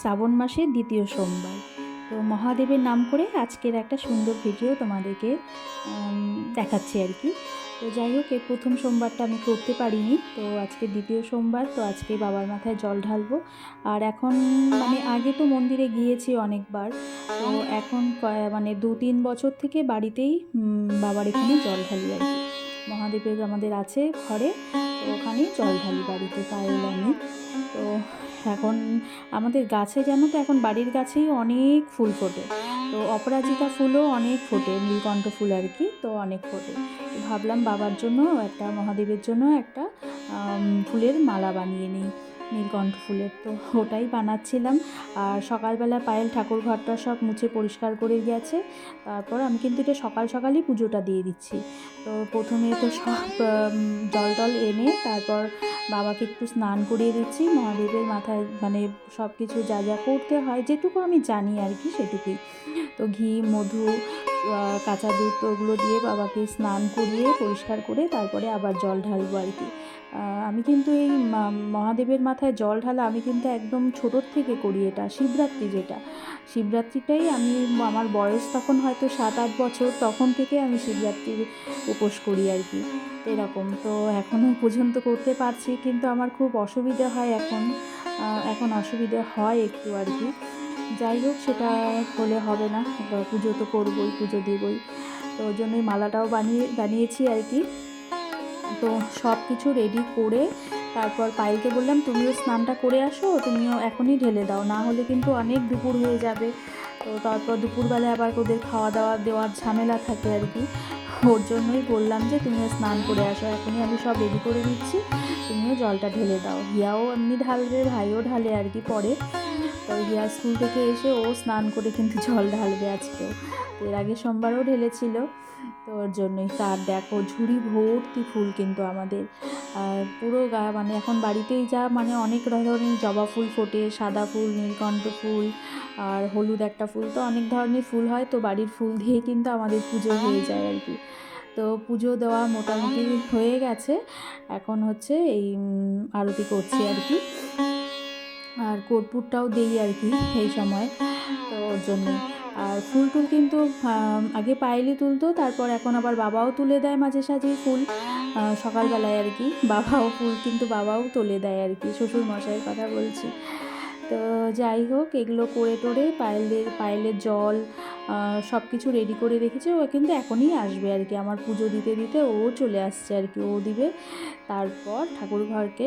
শ্রাবণ মাসের দ্বিতীয় সোমবার। তো মহাদেবের নাম করে আজকের একটা সুন্দর ভিডিও তোমাদেরকে দেখাচ্ছি আর কি। তো যাই হোক এই প্রথম সোমবারটা আমি করতে পারিনি। তো আজকে দ্বিতীয় সোমবার, তো আজকে বাবার মাথায় জল ঢালবো। আর এখন মানে আগে তো মন্দিরে গিয়েছি অনেকবার। তো এখন মানে দু তিন বছর থেকে বাড়িতেই বাবার এখানে জল ঢালি আর কি। মহাদেবের আমাদের আছে ঘরে, তো ওখানেই জল ঢালি বাড়িতে পায়েল আমি। তো এখন আমাদের গাছে জানো তো, এখন বাড়ির গাছেই অনেক ফুল ফোটে। তো অপরাজিতা ফুলও অনেক ফোটে, নীলকণ্ঠ ফুল আর কি, তো অনেক ফোটে। ভাবলাম বাবার জন্য একটা, মহাদেবের জন্য একটা ফুলের মালা বানিয়ে নিই। নীলকণ্ঠ ফুলের। তো ওটাই বানাচ্ছিলাম। আর সকালবেলা পায়েল ঠাকুর ঘরটা সব মুছে পরিষ্কার করে গেছে। তারপর আমি কিন্তু এটা সকাল সকালই পুজোটা দিয়ে দিচ্ছি। তো প্রথমে তো সব জল টল এনে তারপর বাবাকে একটু স্নান করিয়ে দিচ্ছি। মহাদেবের মাথায় মানে সব কিছু যা যা করতে হয়, যেটুকু আমি জানি আর কি সেটুকুই। তো ঘি, মধু কাঁচা দুধ ওগুলো দিয়ে বাবাকে স্নান করিয়ে পরিষ্কার করে তারপরে আবার জল ঢালবো আর কি। আমি কিন্তু এই মহাদেবের মাথায় জল ঢালা আমি কিন্তু একদম ছোটোর থেকে করি এটা, শিবরাত্রি যেটা। শিবরাত্রিটাই আমি আমার বয়স তখন হয়তো সাত, আট বছর, তখন থেকে আমি শিবরাত্রির উপোস করি আর কি। এরকম তো এখনও পর্যন্ত করতে পারছি, কিন্তু আমার খুব অসুবিধা হয় এখন এখন অসুবিধা হয় একটু আর কি। যাই হোক, সেটা হলে হবে না। পুজো তো করবই, পুজো দেবই। তো ওই জন্যই মালাটাও বানিয়ে, বানিয়েছি আর কি। তো সব কিছু রেডি করে তারপর পায়েলকে বললাম, তুমিও স্নানটা করে আসো, তুমিও এখনই ঢেলে দাও। না হলে কিন্তু অনেক দুপুর হয়ে যাবে। তো তারপর দুপুরবেলায় আবার ওদের খাওয়া দাওয়া দেওয়ার ঝামেলা থাকে আর কি। ওর জন্যই বললাম যে তুমি স্নান করে আসো, এখনই আমি সব রেডি করে দিচ্ছি তুমিও জলটা ঢেলে দাও। হিয়াও এমনি ঢালবে, ভাইও ঢালে আর কি পরে। তো হিয়া স্কুল থেকে এসে ও স্নান করে কিন্তু জল ঢালবে আজকেও তো এর আগে সোমবারও ঢেলেছিল। তো ওর জন্যই। তার দেখো, ঝুড়ি ভর্তি ফুল কিন্তু আমাদের। আর পুরো গা মানে এখন বাড়িতেই যা মানে অনেক ধরনের জবা ফুল ফোটে, সাদা ফুল, নীলকণ্ঠ ফুল আর হলুদ একটা ফুল, তো অনেক ধরনের ফুল হয়, তো বাড়ির ফুল দিয়ে কিন্তু আমাদের পুজো হয়ে যায় আর কি। তো পুজো দেওয়া মোটামুটি হয়ে গেছে, এখন হচ্ছে এই আরতি করছি আর কি। আর কর্পূরটাও দেই আর কি এই সময়, তো ওর জন্যে। আর ফুল টুল কিন্তু আগে পায়েলি তুলতো, তারপর এখন আবার বাবাও তুলে দেয় মাঝে সাঝে ফুল। সকালবেলায় আর কি, বাবাও ফুল, কিন্তু বাবাও তুলে দেয় আর কি শ্বশুর মশাইয়ের কথা বলছি। তো যাই হোক, এগুলো করে টোরে পায়েলের পায়েলের জল সব কিছু রেডি করে রেখেছে। ও কিন্তু এখনই আসবে আর কি। আমার পুজো দিতে দিতে ও চলে আসছে আর কি। ও দিবে। তারপর ঠাকুর ঘরকে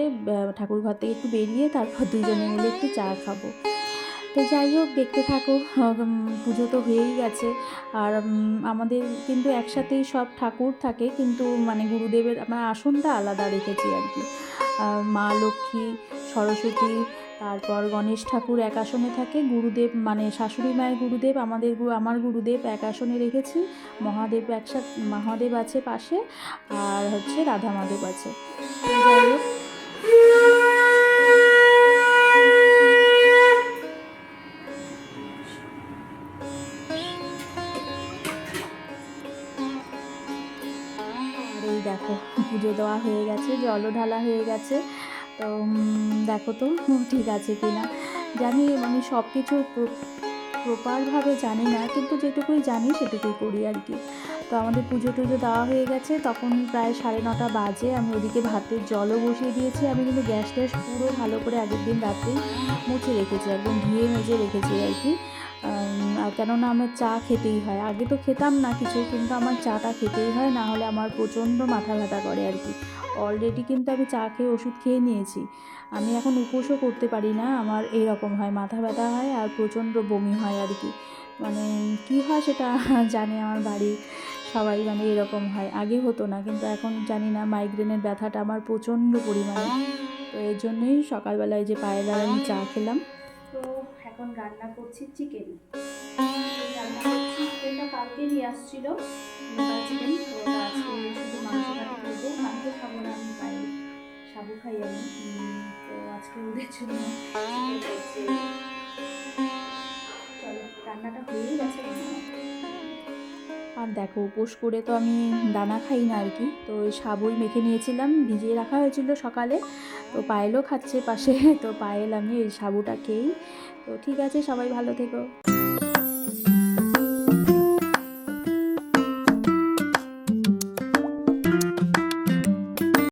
ঠাকুর ঘর থেকে একটু বেরিয়ে তারপর দুজনে মিলে একটু চা খাব। তো যাই হোক, দেখতে থাকো। পুজো তো হয়েই গেছে। আর আমাদের কিন্তু একসাথেই সব ঠাকুর থাকে। কিন্তু মানে গুরুদেবের আমরা আসনটা আলাদা রেখেছি আর কি। মা লক্ষ্মী, সরস্বতী তারপর গণেশ ঠাকুর এক আসনে থাকে, গুরুদেব মানে শাশুড়ি মায়ের গুরুদেব, আমাদের আমার গুরুদেব এক আসনে রেখেছি, মহাদেব একসাথে, মহাদেব আছে পাশে, আর হচ্ছে রাধা মাধব আছে। দেখো, পুজো দেওয়া হয়ে গেছে জলও ঢালা হয়ে গেছে। তো দেখো তো, ঠিক আছে কি না জানি আমি সব কিছু প্রপারভাবে জানি না, কিন্তু যেটুকুই জানি সেটুকুই করি আর কি। তো আমাদের পুজো টুজো দেওয়া হয়ে গেছে, তখন প্রায় সাড়ে নটা বাজে, আমি ওদিকে ভাতের জলও বসিয়ে দিয়েছি, আমি কিন্তু গ্যাস ট্যাস পুরো ভালো করে আগের দিন রাতেই মুছে রেখেছি, একদম ধুয়ে মেজে রেখেছি আর কি। কেননা আমার চা খেতেই হয়। আগে তো খেতাম না কিছু কিন্তু আমার চাটা খেতেই হয়, না হলে আমার প্রচণ্ড মাথা ব্যথা করে আর কি। অলরেডি কিন্তু আমি চা খেয়ে ওষুধ খেয়ে নিয়েছি। আমি এখন উপোসও করতে পারি না, আমার এরকম হয়। মাথা ব্যথা হয় আর প্রচণ্ড বমি হয় আর কি। মানে কি হয় সেটা জানে আমার বাড়ির সবাই মানে এরকম হয়। আগে হতো না, কিন্তু এখন জানি না মাইগ্রেনের ব্যথাটা আমার প্রচণ্ড পরিমাণে। তো এর জন্যই সকালবেলায় যে পায়ে আমি চা খেলাম। তো এখন রান্না করছি চিকেন চিকেনটা কালকে নিয়ে আসছিল। চিকেন শুধু মাংস খাব না, আমি সাবু খাই আমি। তো আজকে ওদের জন্য আর দেখো, উপোস করে তো আমি দানা খাই না আর কি। তো ওই সাবুই মেখে নিয়েছিলাম, ভিজিয়ে রাখা হয়েছিল সকালে। তো পায়েলও খাচ্ছে পাশে, তো পায়েল আমি এই সাবুটা খেয়েই। তো ঠিক আছে, সবাই ভালো থেকো।